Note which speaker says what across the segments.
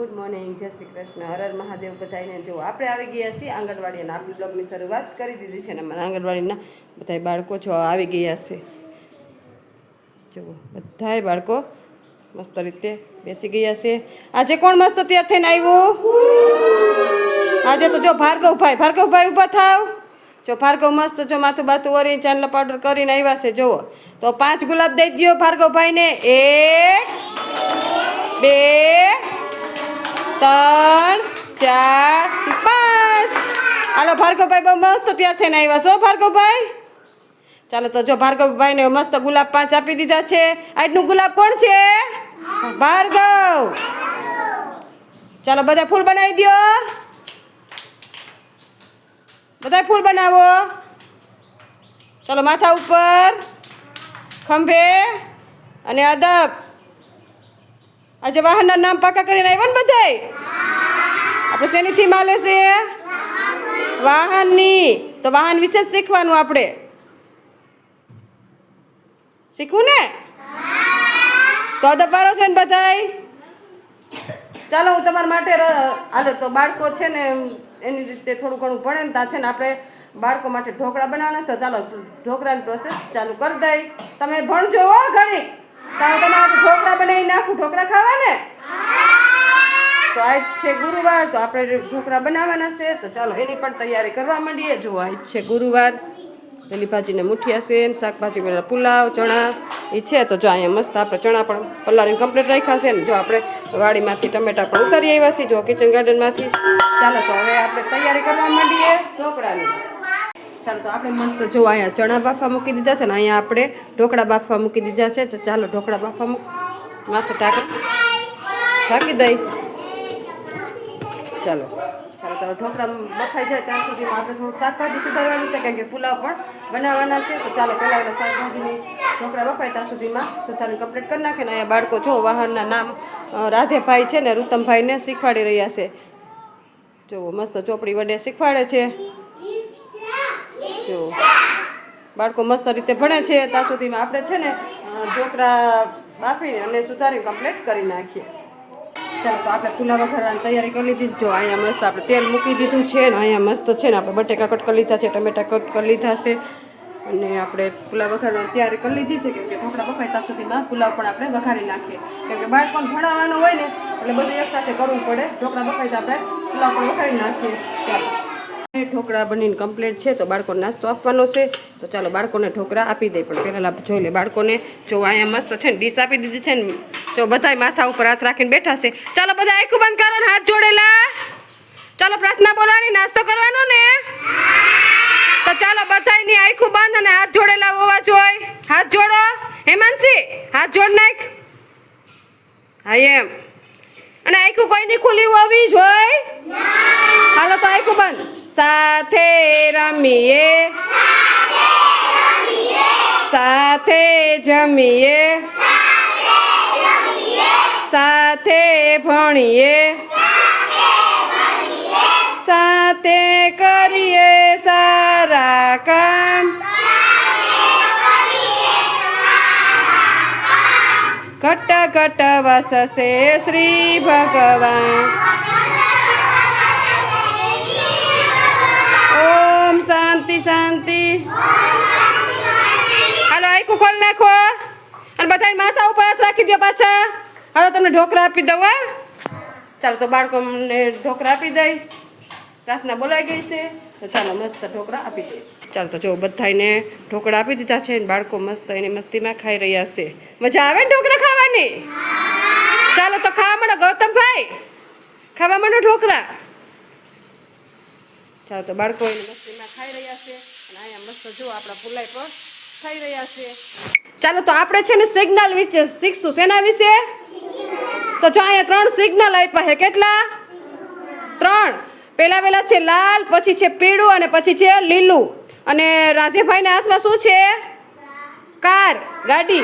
Speaker 1: Good morning, જય શ્રી કૃષ્ણ. હર હર મહાદેવ બધાને જો આપણે આવી ગયા છીએ આંગણવાડી અને આપણી બ્લોગની શરૂઆત કરી દીધી છે અને અમારા આંગણવાડીના બધા બાળકો જો આવી ગયા છે. જુઓ બધાય બાળકો મસ્ત રીતે બેસી ગયા છે. આજે કોણ મસ્ત તૈયાર થઈને આવ્યું? આજે તો જો ભાર્ગવભાઈ ભાર્ગવભાઈ ઊભા થાવ. જો ભાર્ગવ મસ્ત જો માથું બાથું વરી ચાંદલો પાવડર કરીને આવ્યા છે, જુઓ. તો પાંચ ગુલાબ દઈ દો ભાર્ગવભાઈને. એક, બે ત્રણ, ચાર, પાંચ. હાલો, ભાર્ગવભાઈ બહુ મસ્ત તૈયાર થઈને આવ્યા છો ભાર્ગવભાઈ. ચાલો, તો જો ભાર્ગવભાઈને મસ્ત ગુલાબ પાંચ આપી દીધા છે. આજનું ગુલાબ કોણ છે? ભાર્ગવ. ચાલો, બધા ફૂલ બનાવી દો બધા ફૂલ બનાવો. ચાલો, માથા ઉપર, ખંભે અને અદબ. આજે વાહનના નામ પાકા કરીને આવ્યા ને બધાય? આપણે શેનીથી માલે છે? વાહનની. તો વાહન વિશે શીખવાનું આપણે. શીખવું ને? તો દબારો છે ને બધાય? ચાલો હું તમારા માટે હાલો તો બાળકો છે ને એની રીતે થોડું ઘણું ભણે ને ત્યાં છે ને આપણે બાળકો માટે ઢોકળા બનાવવાના તો ચાલો ઢોકળાની પ્રોસેસ ચાલુ કરી દઈ. તમે ભણજો હો ઘણી તારે તમારે ઢોકળા બનાવી નાખું? ઢોકળા ખાવા ને તો આજ છે ગુરુવાર, તો આપણે ઢોકળા બનાવવાના છે. તો ચાલો, એની પણ તૈયારી કરવા માંડીએ. જો આજ છે ગુરુવાર. પેલી ભાજીને મુઠિયા છે શાકભાજી પેલા પુલાવ, ચણા એ છે. તો જો અહીંયા મસ્ત આપણે ચણા પણ પલાળીને કમ્પ્લીટ રાખ્યા છે. ને જો આપણે વાડીમાંથી ટમેટા પણ ઉતારી આવ્યા છીએ, જો કિચન ગાર્ડનમાંથી ચાલો, તો હવે આપણે તૈયારી કરવા માંડીએ ઢોકળાની. ચાલો તો આપણે મસ્ત જો અહીંયા ચણા બાફા મૂકી દીધા છે ને અહીંયા આપણે ઢોકળા બાફા મૂકી દીધા છે. તો ચાલો ઢોકળા બાફા મૂક માથું ટાંકી ઢાંકી દઈ. ચાલો. ચાલો, તો ઢોકળા બફાઈ જાય ત્યાં સુધીમાં આપણે થોડું શાકભાજી સુધારવાનું છે કારણ કે પુલાવ પણ બનાવવાના છે. તો ચાલો, પહેલાં આપણે શાકભાજીની ઢોકળા બફાય ત્યાં સુધીમાં સુથારને કમ્પ્લીટ કરી નાખે ને અહીંયા બાળકો જો વાહનના નામ રાધેભાઈ છે ને, રૂતમભાઈને શીખવાડી રહ્યા છે. જો મસ્ત ચોપડી વડે શીખવાડે છે. જો બાળકો મસ્ત રીતે ભણે છે. ત્યાં સુધીમાં આપણે છે ને ઢોકળા બાફીને અને સુધારીને કમ્પ્લીટ કરી નાખીએ. ચાલો તો આપણે પુલાવ વઘારવાની તૈયારી કરી લીધી. જો અહીંયા મસ્ત આપણે તેલ મૂકી દીધું છે ને, અહીંયા મસ્ત છે ને, આપણે બટેકા કટ કરી લીધા છે, ટમેટા કટ કરી લીધા છે. અને આપણે પુલાવ વઘારવાની તૈયારી કરી લીધી છે કેમકે ઢોકળા બફાય ત્યાં સુધીમાં પુલાવ પણ આપણે વઘારી નાખીએ. કેમકે બાળકોને ભણાવવાનું હોય ને, એટલે બધું એકસાથે કરવું પડે. ઢોકળા બફાય તો આપણે પુલાવ પણ વઘારી નાખીએ. ચાલો. ઢોકળા બનીને કમ્પ્લીટ છે, તો બાળકોને નાસ્તો આપવાનો છે. તો ચાલો બાળકોને ઢોકળા આપી દઈએ પણ પહેલાં જોઈ લે બાળકોને. જો અહીંયા મસ્ત છે ને ડીશ આપી દીધી છે ને, જો બધાય માથા ઉપર હાથ રાખીને બેઠા છે. ચાલો બધા આખું બંધ કરો હાથ જોડેલા. ચાલો પ્રાર્થના બોલવાની, નાસ્તો કરવાનો ને? તો ચાલો બધાની આખું બંધ અને હાથ જોડેલા હોવા જોઈ હાથ જોડો. હેમાનસિંહ હાથ જોડ નાખ. હા, એમ. અને આખું કોઈની ખુલ્લી હોવી જોઈ હાલો તો આખું બંધ. સાથે રમીએ. સાથે જમીએ. સાથે ભણીએ. સાથે કરીએ સારા કામ. ઘટ ઘટ વસશે શ્રી ભગવાન ઓમ શાંતિ શાંતિ. હાલો આખું ખોલ નાખો. અને બધા માથા ઉપર હાથ રાખી દો પાછા. હાલો, તમને ઢોકળા આપી દઉં, હા. ચાલો, તો બાળકોને ઢોકળા આપી દઈ. પ્રાર્થના બોલાઈ ગઈ છે. તો ચાલો મસ્ત ઢોકળા આપી દઈએ ચાલો, તો જો બધાને ઢોકળા આપી દીધા છે બાળકો મસ્ત એની મસ્તીમાં ખાઈ રહ્યા છે. મજા આવે ને ઢોકળા ખાવાની? ચાલો, તો ખાવા માંડો ગૌતમભાઈ. ખાવા માંડો ઢોકળા. ચાલો તો બાળકો એની મસ્તીમાં ખાઈ રહ્યા છે. અને અહીંયા મસ્ત જો આપણા ફૂલાઈ પર ખાઈ રહ્યા છે. ચાલો, તો આપણે છે ને સિગ્નલ વિશે શીખશું. શેના વિશે? તો જો અહીંયા ત્રણ સિગ્નલ આપ્યા છે. કેટલા? ત્રણ. પહેલા પહેલા છે લાલ, પછી છે પીળું અને પછી છે લીલું. અને રાધેભાઈના હાથમાં શું છે? કાર, ગાડી.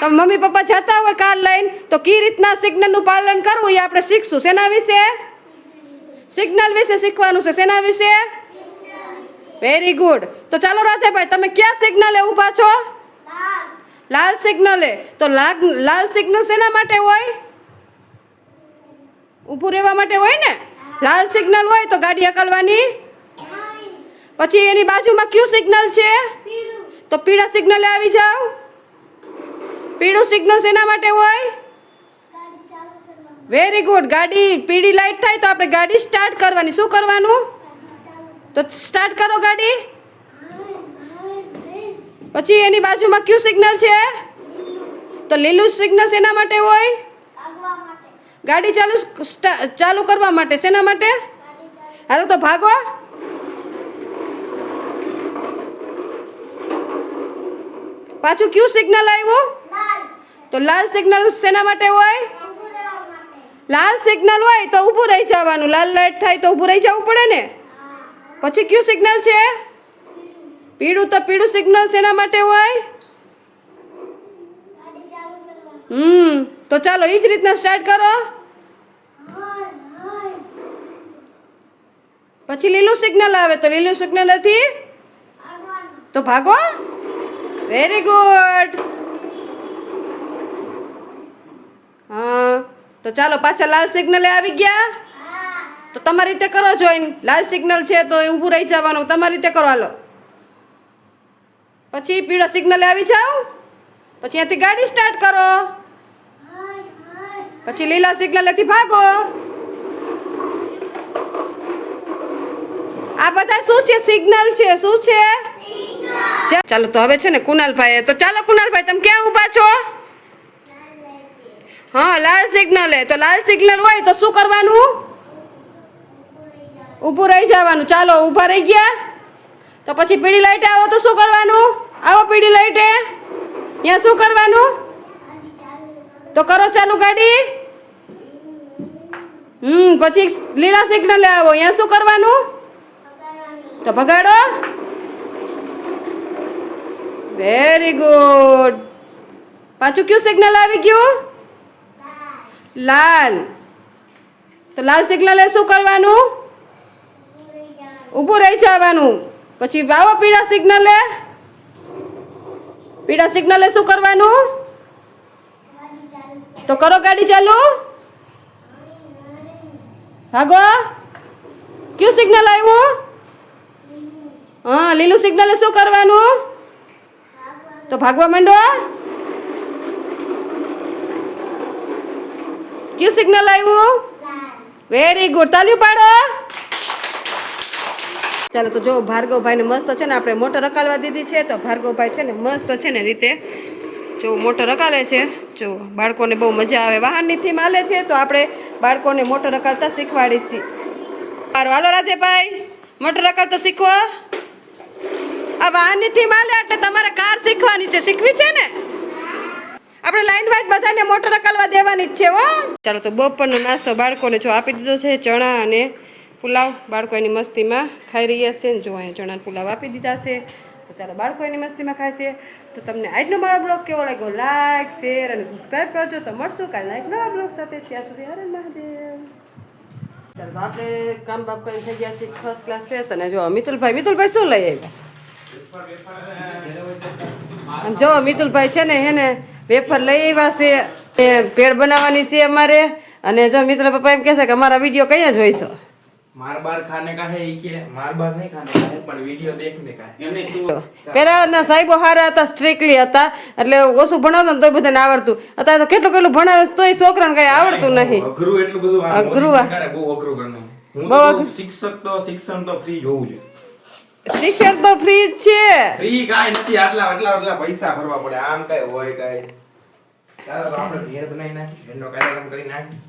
Speaker 1: તો મમ્મી પપ્પા જતા હોય કાર લઈને, તો કઈ રીતના સિગ્નલનું પાલન કરવું એ આપણે શીખશું. શેના વિશે? સિગ્નલ વિશે શીખવાનું છે. શેના વિશે? વેરી ગુડ તો ચાલો રાધેભાઈ, તમે ક્યાં સિગ્નલે ઊભા છો? લાલ સિગ્નલે તો લાલ સિગ્નલ શેના માટે હોય? ઊભું રહેવા માટે હોય ને? લાલ સિગ્નલ હોય તો ગાડી હકલવાની? પછી એની બાજુમાં કયું સિગ્નલ છે? તો પીળા સિગ્નલે આવી જાઓ. પીળું સિગ્નલ શેના માટે હોય? વેરી ગુડ ગાડી પીળી લાઈટ થાય તો આપણે ગાડી સ્ટાર્ટ કરવાની. શું કરવાનું? તો સ્ટાર્ટ કરો ગાડી. પછી એની બાજુમાં કયું સિગ્નલ છે? તો લીલું સિગ્નલ શેના માટે હોય? ગાડી ચાલુ ચાલુ કરવા માટે. શેના માટે? હાલો તો ભાગો. પાછું કયું સિગ્નલ આવ્યું? તો લાલ સિગ્નલ શેના માટે હોય? લાલ સિગ્નલ હોય તો ઊભું રહી જવાનું. લાલ લાઈટ થાય તો ઊભું રહી જવું પડે ને? પછી કયું સિગ્નલ છે? પીળું તો પીળું સિગ્નલ શેના માટે હોય? હમ, તો ચાલો એ જ રીતના સ્ટાર્ટ કરો. પછી લીલું સિગ્નલ આવે તો લીલું સિગ્નલ નથી? તો ભાગો. વેરી ગુડ હા. તો ચાલો પાછા લાલ સિગ્નલે આવી ગયા? તો તમારી રીતે કરો જોઈન. લાલ સિગ્નલ છે તો એ ઊભું રહી જવાનું. તમારી રીતે કરો હાલો. પછી પીળા સિગ્નલે આવી જાઓ. પછી અહીંયાથી ગાડી સ્ટાર્ટ કરો. પછી લીલા સિગ્નલેથી ભાગો. આ બધા શું છે? સિગ્નલ છે. શું છે? ચાલો તો હવે છે ને કુનાલભાઈ તો ચાલો કુનાલભાઈ તમે ક્યાં ઊભા છો? હા, લાલ સિગ્નલ તો લાલ સિગ્નલ હોય તો શું કરવાનું? ઊભું રહી જવાનું. ચાલો, ઊભા રહી ગયા. તો પછી પીળી લાઈટે આવો તો શું કરવાનું? આવો પીળી લાઈટે. અહીંયા શું કરવાનું? તો કરો ચાલુ ગાડી. હમ, પછી લીલા સિગ્નલે આવો. અહીંયા શું કરવાનું? તો ભગાડો. વેરી ગુડ પાછું કયું સિગ્નલ આવી ગયું? લાલ. તો લાલ સિગ્નલે શું કરવાનું? ઊભું રહી જવાનું. પછી વાવો પીળા સિગ્નલે પીળા સિગ્નલે શું કરવાનું? તો કરો ગાડી ચાલુ. ભાગો. કયું સિગ્નલ આવ્યું હા, લીલું સિગ્નલે શું કરવાનું? તો ભાગવા માંડો. કયું સિગ્નલ આવ્યું? વેરી ગુડ તાલ્યું પાડો. ચાલો, તો જો ભાર્ગવભાઈને મસ્ત છે ને, આપણે મોટર રકાલવા દીધી છે, તો ભાર્ગવભાઈ છે ને મસ્ત છે ને રીતે જો મોટર રકાલે છે. જો બાળકોને બહુ મજા આવે. વાહનની થીમ હાલે છે, તો આપણે બાળકોને મોટર રકાલતા શીખવાડીશી. સારું, હાલો રાધેભાઈ મોટર રકાલતા શીખવો. આ વાહનની થીમ હાલે, એટલે તમારે કાર શીખવાની છે. શીખવી છે ને? આપણે લાઈન વાઇઝ બધાને મોટર અકલવા દેવાની જ છે હો. ચાલો તો બપોરનો નાસ્તો બાળકોને જો આપી દીધો છે ચણા અને પુલાવ. બાળકો એની મસ્તીમાં ખાઈ રહ્યા છે ને જો અહીંયા ચણા પુલાવ આપી દીધા છે તો ચાલો બાળકો એની મસ્તીમાં ખાય છે. તો તમને આજનો મારો બ્લોગ કેવો લાગ્યો? લાઈક શેર અને સબસ્ક્રાઈબ કરજો. તો મળશું કાલે લાઈક નવા બ્લોગ સાથે. ત્યાં સુધી હરે મહાદેવ. ચાલો આપણે કામ બાપ કરીને થઈ ગયા છીએ ફર્સ્ટ ક્લાસ ફ્રેશ અને જો મિતુલભાઈ મિતુલભાઈ શું લઈ આવ્યા? જો મિતુલભાઈ છે ને હે પેપર લઈ આવ્યા છે એ પેડ બનાવવાની છે અમારે. અને જો મિત્ર પપ્પા એમ કહે છે કે અમારા વીડિયો કયા જોઈશો પેલા સાહેબો હારા હતા સ્ટ્રિકલી હતા. એટલે ઓછું ભણાવતા ને બધાને આવડતું. અત્યારે તો કેટલું કેટલું ભણાવે તોય છોકરાને કઈ આવડતું નહીં.
Speaker 2: અઘરું તો શિક્ષણ તો ફ્રી
Speaker 1: જ છે.
Speaker 2: ચાલો આપણે ભેળ બનાવી નાખી ભેળનો કાર્યક્રમ કરી નાખી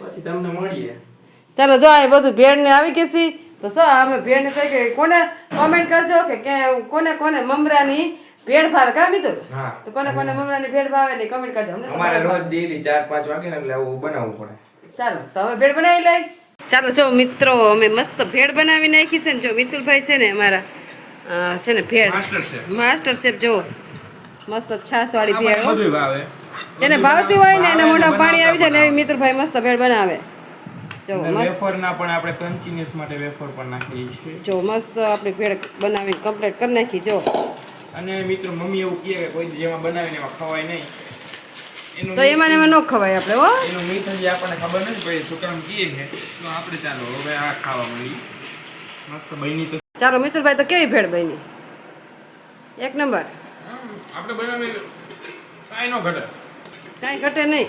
Speaker 2: પછી તમને મળીએ.
Speaker 1: ચાલો જો આ બધું ભેળ ને આવી ગઈ છે તો સર અમે ભેળ ને કે કોને કોમેન્ટ કરજો કે કે કોને કોને મમરાની ભેળ ભાવે કા મિતુલ
Speaker 2: હા.
Speaker 1: તો કોને કોને મમરાની ભેળ ભાવે ને કમેન્ટ કરજો. અમને
Speaker 2: અમારે રોજ ડેલી ચાર પાંચ વાગે ને એટલે આવું બનાવવું પડે.
Speaker 1: ચાલો તો હવે ભેળ બનાવી લઈ. ચાલો જો મિત્રો અમે મસ્ત ભેળ બનાવી નાખી છે ને જો મિતુલભાઈ છે ને અમારા છે ને bhel.
Speaker 2: Master chef
Speaker 1: master chef જો મસ્ત છાસ વાળી ભેળ
Speaker 2: બધું ભાવે
Speaker 1: જેને ભાવતી હોય ને એને મોઢા પાણી આવી જાય ને એવી મિતુલભાઈ મસ્ત ભેળ બનાવે. જો
Speaker 2: વેફર ના પણ આપણે કન્ટિન્યુઅસ માટે વેફર પણ નાખીએ છીએ.
Speaker 1: જો મસ્ત આપણે ભેળ બનાવીને કમ્પ્લીટ કરી નાખી જો.
Speaker 2: અને મિત્રો મમ્મી એવું કહે કે કોઈ જેમાં બનાવીને એમાં ખવાય નહીં.
Speaker 1: તો એમાં એમાં ન ખવાય આપણે હો.
Speaker 2: એનું મીઠ જે આપણને ખબર નથી ભાઈ શું કીએ છે. તો આપણે ચાલો હવે આ ખાવા મળી મસ્ત બની તો
Speaker 1: ચાલો મિત્રભાઈ તો કેવી ભેળ બની? એક નંબર.
Speaker 2: આપણે બનાવી કાંઈ નો ઘટે.
Speaker 1: કાંઈ ઘટે નહીં.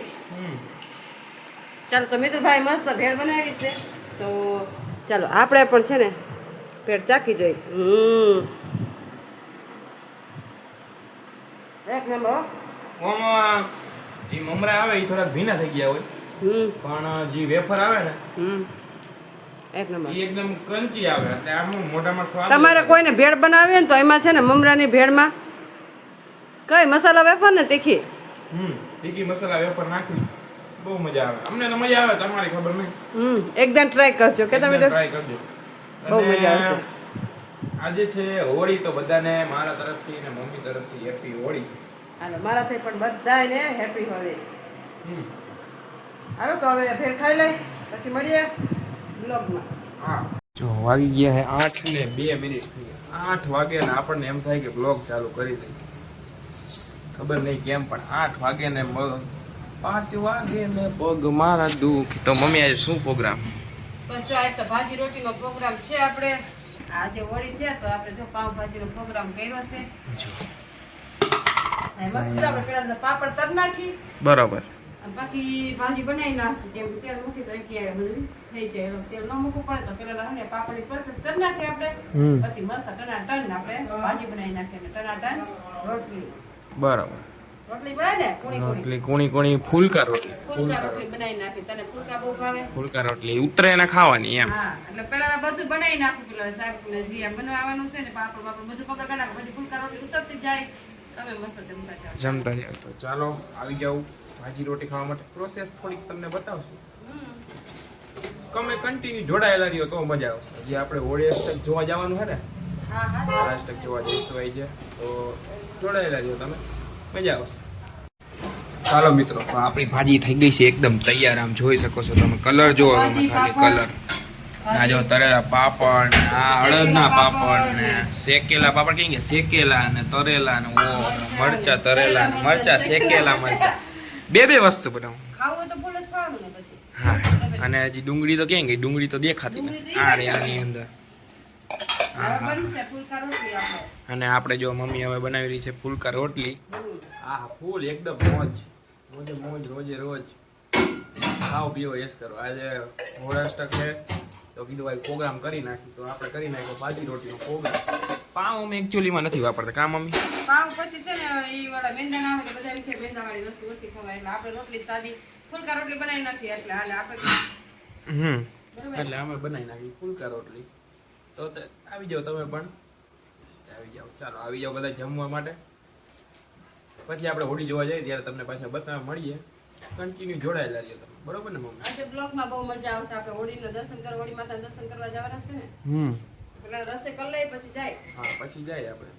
Speaker 1: ચાલો તો મિત્રભાઈ મસ્ત ભેળ બનાવી છે. તો ચાલો આપણે પણ છે ને ભેળ ચાખી જોઈ હમ. એક નંબર હો.
Speaker 2: જે મમરા આવે એ થોડાક ભીના થઈ ગયા હોય. પણ જે વેફર આવે ને
Speaker 1: એક નંબર.
Speaker 2: એકદમ ક્રન્ચી આવે એટલે આમ મોઢામાં સ્વાદ
Speaker 1: તમારે કોઈને ભેળ બનાવી ને તો એમાં છે ને મમરાની ભેળમાં કઈ મસાલા વેફર ને તીખી?
Speaker 2: હમ. તીખી મસાલા વેપર નાખી બહુ મજા આવે. અમને તો મજા આવે તમારી ખબર નહીં.
Speaker 1: હમ એકદમ ટ્રાય કરજો કે તમે
Speaker 2: ટ્રાય કરજો.
Speaker 1: બહુ મજા આવશે.
Speaker 2: આજે છે હોળી તો બધાને મારા તરફથી અને મમ્મી તરફથી હેપી હોળી.
Speaker 1: હાલો મારાથી પણ બધાને હેપી હોળી. હાલો તો હવે ફેર ખાઈ લઈ પછી મળીએ બ્લોગમાં.
Speaker 2: હા. જો વાગી ગયા હે આઠ ને બે મિનિટ થઈ ગયા. આઠ વાગે ને આપણને એમ થાય કે બ્લોગ ચાલુ કરી દઈએ. ખબર નહીં કેમ પણ આઠ વાગે ને પાંચ વાગે ને પગ મારા દુઃખ. તો મમ્મી આજે શું પ્રોગ્રામ
Speaker 1: પણ આજે તો ભાજી રોટીનો પ્રોગ્રામ છે આપણે. આજે હોળી છે તો આપણે જો પાવ ભાજીનો પ્રોગ્રામ કર્યો છે. આપણે પેલા તો પાપડ તર નાખી.
Speaker 2: બરાબર.
Speaker 1: અને પછી ભાજી બનાવી નાખી. કેમ તેલ મૂકી તો એકી થઈ જાય. તેલ ન મૂકવું પડે તો પેલા હે ને પાપડની પ્રોસેસ કરી નાખીએ આપણે. પછી મસ્ત ટનાટન આપણે ભાજી બનાવી નાખીએ. અને ટનાટન રોટલી.
Speaker 2: બરાબર.
Speaker 1: રોટલી કુણી કુણી.
Speaker 2: ફૂલકા રોટલી.
Speaker 1: ફૂલકા રોટલી બનાવી નાખી. તને ફુલકા બહુ ભાવે?
Speaker 2: ફૂલકા રોટલી ઉતરે ને ખાવાની એમ.
Speaker 1: હા એટલે પેલા બધું બનાવી નાખું પેલા શાક ને જે બનાવવાનું છે ને પાપડ પાપડ બધું કપડા કાઢા પછી ફુલકા રોટલી ઉતરતી જાય. તમે મસ્ત જમતા જાઓ.
Speaker 2: જમતા તો ચાલો આવી જાવ ભાજી રોટી ખાવા માટે. પ્રોસેસ થોડીક તમને બતાવશું. તમે કન્ટિન્યુ જોડાયેલા રહ્યો તો મજા આવશે. જે આપણે હોળી જોવા જવાનું છે ને અષ્ટક જોવા જઈશું આવી છે તો જોડાયેલા જો તમે. મજા આવશે. ચાલો મિત્રો તો આપણી ભાજી થઈ ગઈ છે એકદમ તૈયાર. આમ જોઈ શકો છો તમે કલર જોવો તમે ખાલી કલર. આ જો તરેલા પાપડ ને આ અડદના પાપડ. ને શેકેલા પાપડ કઈ કે શેકેલા ને તરેલા ને ઓ મરચા તરેલા ને મરચા શેકેલા મરચા. બે બે વસ્તુ બનાવું.
Speaker 1: ખાવું તો ફૂલ જ ખાવાનું પછી.
Speaker 2: હા અને હજી ડુંગળી તો ક્યાં ગઈ? ડુંગળી તો દેખાતી આ રે આની અંદર હા,
Speaker 1: હવે
Speaker 2: હા.
Speaker 1: બનશે ફુલકા રોટલી આપણે
Speaker 2: અને આપણે જો મમ્મી હવે બનાવી રહી છે ફૂલકા રોટલી. આ ફૂલ એકદમ મોજ. મોજે મોજ રોજે રોજ. ખાવ પીવો એસ કરો. આજે મહારાષ્ટ્ર છે તો કીધું ભાઈ પ્રોગ્રામ કરી નાખી. તો આપણે કરી નાખ્યો ભાજી રોટીનો પ્રોગ્રામ. પાવ અમે એકચ્યુઅલીમાં નથી વાપરતા. કા મમ્મી?
Speaker 1: પાવ પછી છે ને એ વાળા મેંદા ના હોય બધા એમ કે મેંદા વાળી વસ્તુ ઓછી ખવાય. એટલે આપણે રોટલી સાદી ફૂલકા રોટલી બનાવી નાખીએ. એટલે હાલે આપણે
Speaker 2: હમ. એટલે અમે બનાવી નાખી ફૂલકા રોટલી. તો આવી જાઓ તમે પણ. આવી જાઓ. ચાલો આવી જાઓ બધા જમવા માટે. પછી આપણે હોડી જોવા જઈએ ત્યારે તમને પાછા બતાવવા મળીએ. કન્ટિન્યુ જોડાયેલા રહીએ તમે. બરોબર ને મમ્મી?
Speaker 1: આજે બ્લોગમાં બહુ મજા આવશે. આપણે હોળીના દર્શન કરવા હોળી માતા દર્શન કરવા જવાના છે ને?
Speaker 2: હમ.
Speaker 1: પેલા રસે કર લઈ પછી જાય.
Speaker 2: હા પછી જાય આપણે.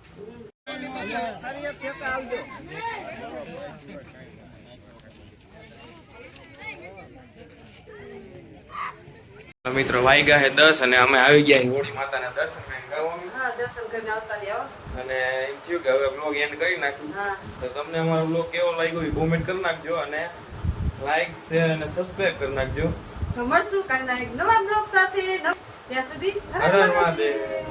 Speaker 2: મિત્રો વાઈગા હે દસ અને અમે આવી ગયા હોળી માતાના દર્શન કરીને. અને એમ થયું કે હવે બ્લોગ એન્ડ કરી નાખ્યું તો તમને અમારો બ્લોગ કેવો લાગ્યો એ કોમેન્ટ કરી નાખજો અને લાઈક શેર અને સબસ્ક્રાઇબ કરી નાખજો.
Speaker 1: તો મળશું કાલના એક નવા બ્લોગ સાથે. ત્યાં સુધી હર. મહાદેવ.